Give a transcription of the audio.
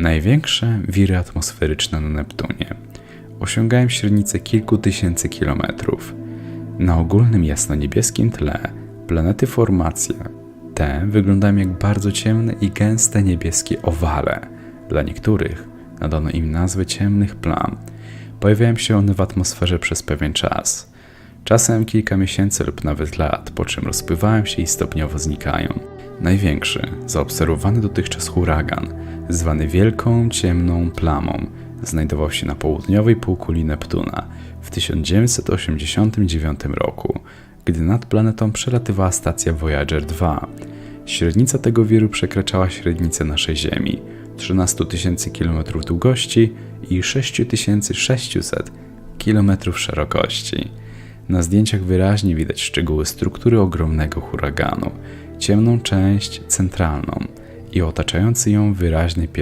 Największe wiry atmosferyczne na Neptunie osiągają średnicę kilku tysięcy kilometrów. Na ogólnym jasnoniebieskim tle planety formacja te wyglądają jak bardzo ciemne i gęste niebieskie owale. Dla niektórych nadano im nazwę ciemnych plam. Pojawiają się one w atmosferze przez pewien czas. Czasem kilka miesięcy lub nawet lat, po czym rozpływają się i stopniowo znikają. Największy, zaobserwowany dotychczas huragan, zwany Wielką Ciemną Plamą, znajdował się na południowej półkuli Neptuna w 1989 roku, gdy nad planetą przelatywała stacja Voyager 2. Średnica tego wiru przekraczała średnicę naszej Ziemi 13 tysięcy km długości i 6600 km szerokości. Na zdjęciach wyraźnie widać szczegóły struktury ogromnego huraganu, ciemną część centralną i otaczający ją wyraźny pierścień